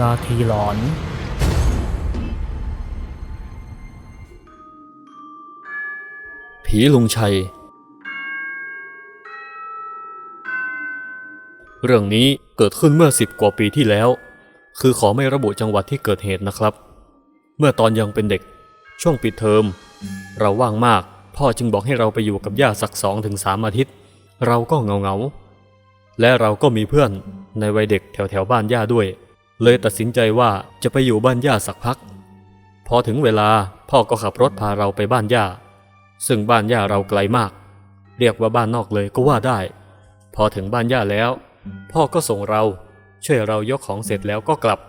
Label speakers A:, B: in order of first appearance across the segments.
A: นาทีหลอน
B: ผีลุงชัย เรื่องนี้เกิดขึ้นเมื่อสิบกว่าปีที่แล้ว คือขอไม่ระบุจังหวัดที่เกิดเหตุนะครับ เมื่อตอนยังเป็นเด็ก ช่วงปิดเทอม เราว่างมาก พ่อจึงบอกให้เราไปอยู่กับย่าสักสองถึงสามอาทิตย์ เราก็เงาเงาและเราก็มีเพื่อนในวัยเด็กแถวแถวบ้านย่าด้วย เลยตัดสินใจว่าจะไปอยู่บ้านย่าสักพัก พอถึงเวลาพ่อก็ขับรถพาเราไปบ้านย่า ซึ่งบ้านย่าเราไกลมาก เรียกว่าบ้านนอกเลยก็ว่าได้ พอถึงบ้านย่าแล้ว พ่อก็ส่งเราช่วยเรายกของเสร็จแล้วก็กลับ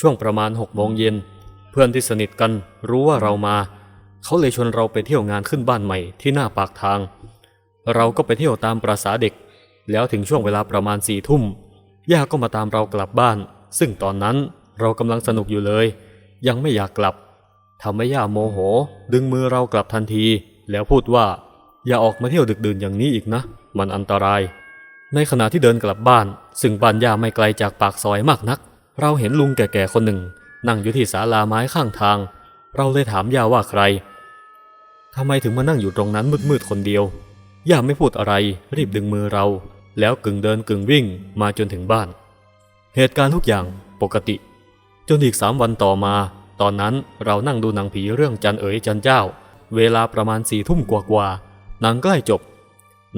B: ช่วงประมาณหกโมงเย็นเพื่อนที่สนิทกันรู้ว่าเรามา เขาเลยชวนเราไปเที่ยวงานขึ้นบ้านใหม่ที่หน้าปากทาง เราก็ไปเที่ยวตามประษาเด็ก แล้วถึงช่วงเวลาประมาณสี่ทุ่มย่าก็มาตามเรากลับบ้าน ซึ่งตอนนั้นเรากำลังสนุกอยู่เลย ยังไม่อยากกลับทำให้ย่าโมโห ดึงมือเรากลับทันที แล้วพูดว่า อย่าออกมาเที่ยวดึกดื่นอย่างนี้อีกนะ มันอันตราย ในขณะที่เดินกลับบ้าน ซึ่งบ้านย่าไม่ไกลจากปากซอยมากนัก เราเห็นลุงแก่ๆคนหนึ่ง นั่งอยู่ที่ศาลาไม้ข้างทาง เราเลยถามย่าว่าใครทำไมถึงมานั่งอยู่ตรงนั้นมืดๆคนเดียว ย่าไม่พูดอะไร รีบดึงมือเรา แล้วกึ่งเดินกึ่งวิ่งมาจนถึงบ้าน เหตุการณ์ทุกอย่างปกติ จนอีกสามวันต่อมา ตอนนั้นเรานั่งดูหนังผีเรื่องจันเอ๋ยจันเจ้า เวลาประมาณสี่ทุ่มกว่าๆหนังใกล้จบ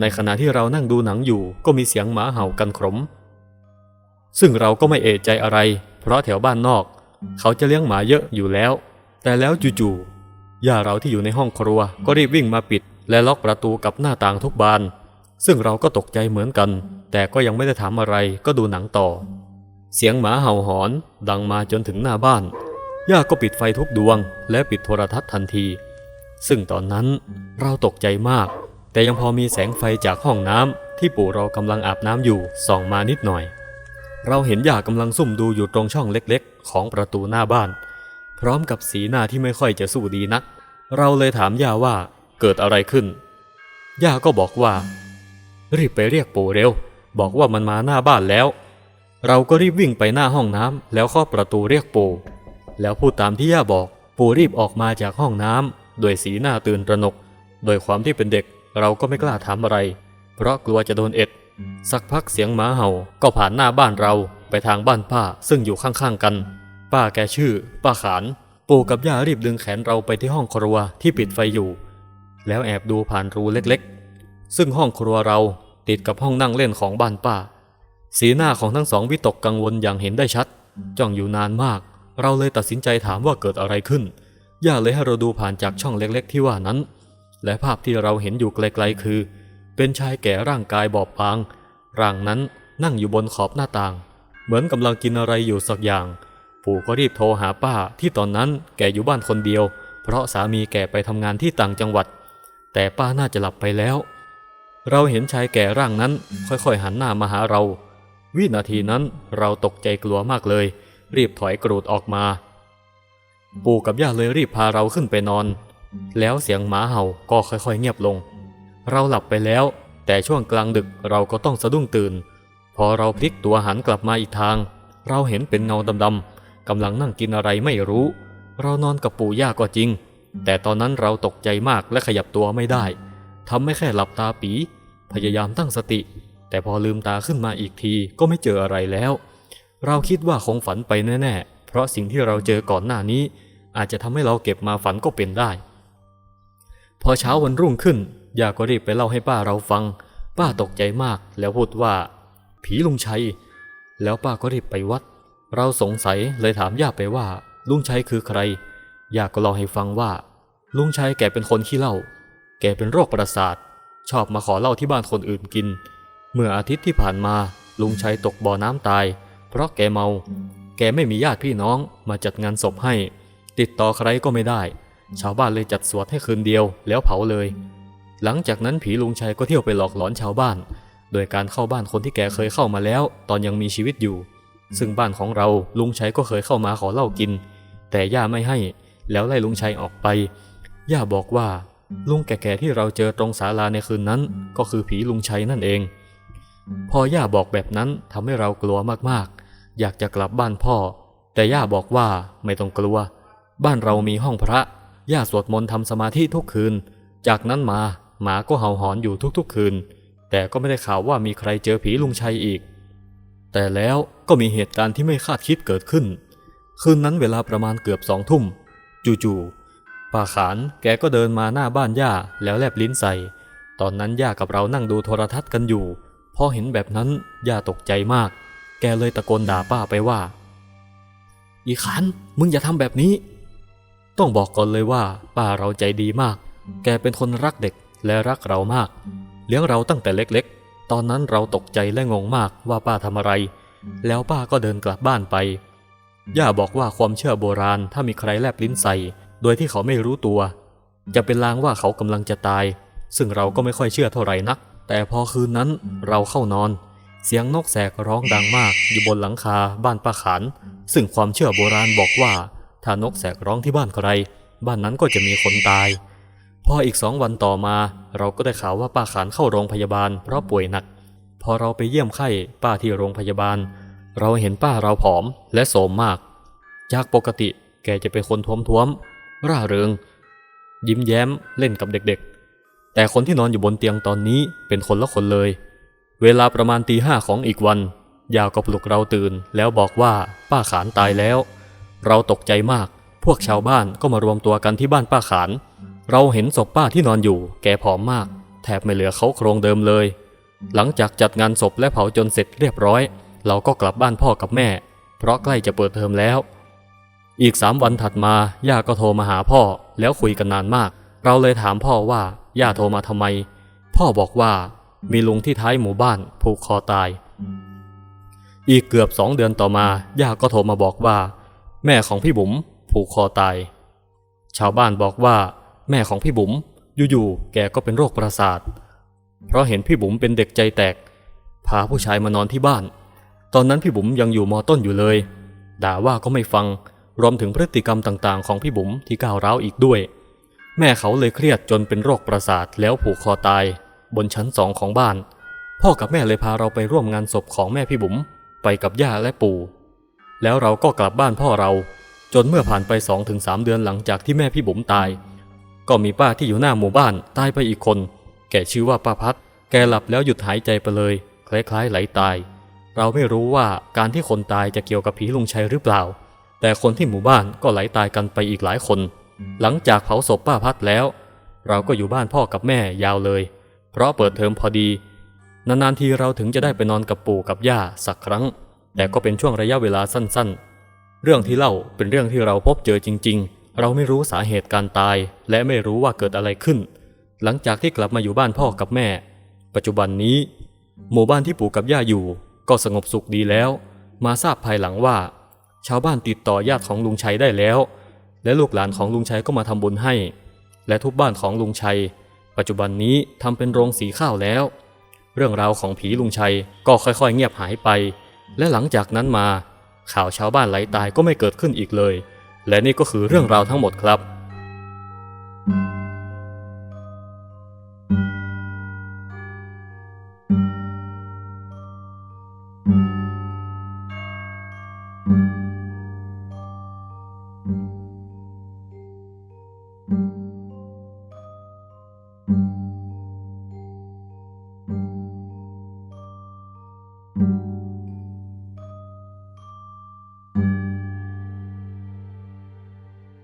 B: ในขณะที่เรานั่งดูหนังอยู่ก็มีเสียงหมาเห่ากันขรมซึ่งเราก็ไม่เอะใจอะไร เพราะแถวบ้านนอก เขาจะเลี้ยงหมาเยอะอยู่แล้ว แต่แล้วจู่ๆย่าเราที่อยู่ในห้องครัวก็รีบวิ่งมาปิด และล็อกประตูกับหน้าต่างทุกบาน ซึ่งเราก็ตกใจเหมือนกัน แต่ก็ยังไม่ได้ถามอะไรก็ดูหนังต่อ เสียงหมาเห่าหอนดังมาจนถึงหน้าบ้าน ย่าก็ปิดไฟทุกดวง และปิดโทรทัศน์ทันที ซึ่งตอนนั้นเราตกใจมาก แต่ยังพอมีแสงไฟจากห้องน้ำที่ปู่เรากำลังอาบน้ำอยู่ส่องมานิดหน่อย เราเห็นย่ากำลังซุ่มดูอยู่ตรงช่องเล็กๆ ของประตูหน้าบ้าน พร้อมกับสีหน้าที่ไม่ค่อยจะสู้ดีนัก เราเลยถามย่าว่าเกิดอะไรขึ้น ย่าก็บอกว่า รีบไปเรียกปู่เร็ว บอกว่ามันมาหน้าบ้านแล้ว เราก็รีบวิ่งไปหน้าห้องน้ำแล้วเคาะประตูเรียกปู่แล้วพูดตามที่ย่าบอก ปู่รีบออกมาจากห้องน้ำด้วยสีหน้าตื่นตระหนก โดยความที่เป็นเด็กเราก็ไม่กล้าถามอะไร เพราะกลัวจะโดนเอ็ด สักพักเสียงหมาเห่าก็ผ่านหน้าบ้านเราไปทางบ้านป้าซึ่งอยู่ข้างๆกัน ป้าแกชื่อ ป้าขาน ปู่กับย่ารีบดึงแขนเราไปที่ห้องครัวที่ปิดไฟอยู่ แล้วแอบดูผ่านรูเล็กๆ ซึ่งห้องครัวเราติดกับห้องนั่งเล่นของบ้านป้า สีหน้าของทั้งสองวิตกกังวลอย่างเห็นได้ชัด จ้องอยู่นานมาก เราเลยตัดสินใจถามว่าเกิดอะไรขึ้น ย่าเลยให้เราดูผ่านจากช่องเล็กๆ ที่ว่านั้น และภาพที่เราเห็นอยู่ไกลๆคือ เป็นชายแก่ร่างกายบอบบาง ร่างนั้นนั่งอยู่บนขอบหน้าต่าง เหมือนกำลังกินอะไรอยู่สักอย่าง ปู่ก็รีบโทรหาป้าที่ตอนนั้นแกอยู่บ้านคนเดียว เพราะสามีแกไปทำงานที่ต่างจังหวัด แต่ป้าน่าจะหลับไปแล้ว เราเห็นชายแก่ร่างนั้นค่อยๆหันหน้ามาหาเรา วินาทีนั้นเราตกใจกลัวมากเลย รีบถอยกรูดออกมา ปู่กับย่าเลยรีบพาเราขึ้นไปนอน แล้วเสียงหมาเห่าก็ค่อยๆเงียบลง เราหลับไปแล้ว แต่ช่วงกลางดึกเราก็ต้องสะดุ้งตื่น พอเราพลิกตัวหันกลับมาอีกทาง เราเห็นเป็นเงาดำๆกำลังนั่งกินอะไรไม่รู้ เรานอนกับปู่ย่าก็จริง แต่ตอนนั้นเราตกใจมากและขยับตัวไม่ได้ทำไม่แค่หลับตาปี พยายามตั้งสติ แต่พอลืมตาขึ้นมาอีกทีก็ไม่เจออะไรแล้ว เราคิดว่าคงฝันไปแน่ๆ เพราะสิ่งที่เราเจอก่อนหน้านี้ อาจจะทำให้เราเก็บมาฝันก็เป็นได้ พอเช้าวันรุ่งขึ้นย่าก็รีบไปเล่าให้ป้าเราฟัง ป้าตกใจมากแล้วพูดว่า ผีลุงชัย แล้วป้าก็รีบไปวัด เราสงสัยเลยถามย่าไปว่า ลุงชัยคือใครย่าก็เล่าให้ฟังว่า ลุงชัยแกเป็นคนขี้เหล้าแกเป็นโรคประสาท ชอบมาขอเหล้าที่บ้านคนอื่นกิน เมื่ออาทิตย์ที่ผ่านมาลุงชัยตกบ่อน้ำตาย เพราะแกเมา แกไม่มีญาติพี่น้องมาจัดงานศพให้ ติดต่อใครก็ไม่ได้ ชาวบ้านเลยจัดสวดให้คืนเดียวแล้วเผาเลย หลังจากนั้นผีลุงชัยก็เที่ยวไปหลอกหลอนชาวบ้าน โดยการเข้าบ้านคนที่แกเคยเข้ามาแล้ว ตอนยังมีชีวิตอยู่ ซึ่งบ้านของเราลุงชัยก็เคยเข้ามาขอเหล้ากิน แต่ย่าไม่ให้ แล้วไล่ลุงชัยออกไป ย่าบอกว่าลุงแก่ๆที่เราเจอตรงศาลาในคืนนั้น ก็คือผีลุงชัยนั่นเอง พอย่าบอกแบบนั้นทำให้เรากลัวมากๆ อยากจะกลับบ้านพ่อ แต่ย่าบอกว่าไม่ต้องกลัว บ้านเรามีห้องพระ ย่าสวดมนต์ทำสมาธิทุกคืน จากนั้นมาหมาก็เห่าหอนอยู่ทุกๆคืน แต่ก็ไม่ได้ข่าวว่ามีใครเจอผีลุงชัยอีก แต่แล้วก็มีเหตุการณ์ที่ไม่คาดคิดเกิดขึ้น คืนนั้นเวลาประมาณเกือบสองทุ่ม จู่ๆป้าขานแกก็เดินมาหน้าบ้านย่าแล้วแลบลิ้นใส่ ตอนนั้นย่ากับเรานั่งดูโทรทัศน์กันอยู่ พอเห็นแบบนั้นย่าตกใจมาก แกเลยตะโกนด่าป้าไปว่า อีขานมึงอย่าทำแบบนี้ ต้องบอกก่อนเลยว่า ป้าเราใจดีมาก แกเป็นคนรักเด็กและรักเรามาก เลี้ยงเราตั้งแต่เล็กๆ ตอนนั้นเราตกใจและงงมากว่าป้าทำอะไร แล้วป้าก็เดินกลับบ้านไป ย่าบอกว่าความเชื่อโบราณถ้ามีใครแลบลิ้นใส่ โดยที่เขาไม่รู้ตัว จะเป็นลางว่าเขากำลังจะตาย ซึ่งเราก็ไม่ค่อยเชื่อเท่าไหร่นัก แต่พอคืนนั้นเราเข้านอน เสียงนกแสกร้องดังมากอยู่บนหลังคาบ้านป้าขาน ซึ่งความเชื่อโบราณบอกว่า ถ้านกแสกร้องที่บ้านใคร บ้านนั้นก็จะมีคนตาย พออีกสองวันต่อมา เราก็ได้ข่าวว่าป้าขานเข้าโรงพยาบาลเพราะป่วยหนัก พอเราไปเยี่ยมไข้ป้าที่โรงพยาบาล เราเห็นป้าเราผอมและโสมมาก จากปกติแกจะเป็นคนท้วมๆร่าเริง ยิ้มแย้มเล่นกับเด็กๆ แต่คนที่นอนอยู่บนเตียงตอนนี้เป็นคนละคนเลย เวลาประมาณตีห้าของอีกวัน ยาวก็ปลุกเราตื่นแล้วบอกว่าป้าขานตายแล้ว เราตกใจมาก พวกชาวบ้านก็มารวมตัวกันที่บ้านป้าขาน เราเห็นศพป้าที่นอนอยู่ แกผอมมาก แทบไม่เหลือเขาโครงเดิมเลย หลังจากจัดงานศพและเผาจนเสร็จเรียบร้อย เราก็กลับบ้านพ่อกับแม่ เพราะใกล้จะเปิดเทอมแล้ว อีกสามวันถัดมาย่าก็โทรมาหาพ่อแล้วคุยกันนานมาก เราเลยถามพ่อว่า ย่าโทรมาทำไม พ่อบอกว่ามีลุงที่ท้ายหมู่บ้านผูกคอตาย อีกเกือบสองเดือนต่อมา ย่าก็โทรมาบอกว่า แม่ของพี่บุ๋มผูกคอตาย ชาวบ้านบอกว่า แม่ของพี่บุ๋มอยู่ๆแกก็เป็นโรคประสาท เพราะเห็นพี่บุ๋มเป็นเด็กใจแตก พาผู้ชายมานอนที่บ้าน ตอนนั้นพี่บุ๋มยังอยู่มอต้นอยู่เลย ด่าว่าก็ไม่ฟัง รวมถึงพฤติกรรมต่างๆ ของพี่บุ๋มที่ก้าวร้าวอีกด้วย แม่เขาเลยเครียดจนเป็นโรคประสาทแล้วผูกคอตาย บนชั้นสองของบ้าน พ่อกับแม่เลยพาเราไปร่วมงานศพของแม่พี่บุ๋มไปกับย่าและปู่ แล้วเราก็กลับบ้านพ่อเรา จนเมื่อผ่านไป2อถึงสเดือนหลังจากที่แม่พี่บุ๋มตาย ก็มีป้าที่อยู่หน้าหมู่บ้านตายไปอีกคน แกชื่อว่าป้าพัด แกหลับแล้วหยุดหายใจไปเลย คล้ายๆไหลตาย เราไม่รู้ว่าการที่คนตายจะเกี่ยวกับผีลุงชัยหรือเปล่า แต่คนที่หมู่บ้านก็ไหลตายกันไปอีกหลายคน หลังจากเผาศพป้าพัดแล้ว เราก็อยู่บ้านพ่อกับแม่ยาวเลย เพราะเปิดเทอมพอดี นานๆทีเราถึงจะได้ไปนอนกับปู่กับย่าสักครั้ง แต่ก็เป็นช่วงระยะเวลาสั้นๆ เรื่องที่เล่าเป็นเรื่องที่เราพบเจอจริง ๆ เราไม่รู้สาเหตุการตาย และไม่รู้ว่าเกิดอะไรขึ้น หลังจากที่กลับมาอยู่บ้านพ่อกับแม่ ปัจจุบันนี้ หมู่บ้านที่ปู่กับย่าอยู่ ก็สงบสุขดีแล้ว มาทราบภายหลังว่า ชาวบ้านติดต่อญาติของลุงชัยได้แล้ว และลูกหลานของลุงชัยก็มาทำบุญให้ และทุบบ้านของลุงชัย ปัจจุบันนี้ทำเป็นโรงสีข้าวแล้ว เรื่องราวของผีลุงชัยก็ค่อยๆ เงียบหายไป และหลังจากนั้นมา ข่าวชาวบ้านไหลตายก็ไม่เกิดขึ้นอีกเลย และนี่ก็คือเรื่องราวทั้งหมดครับ
A: thank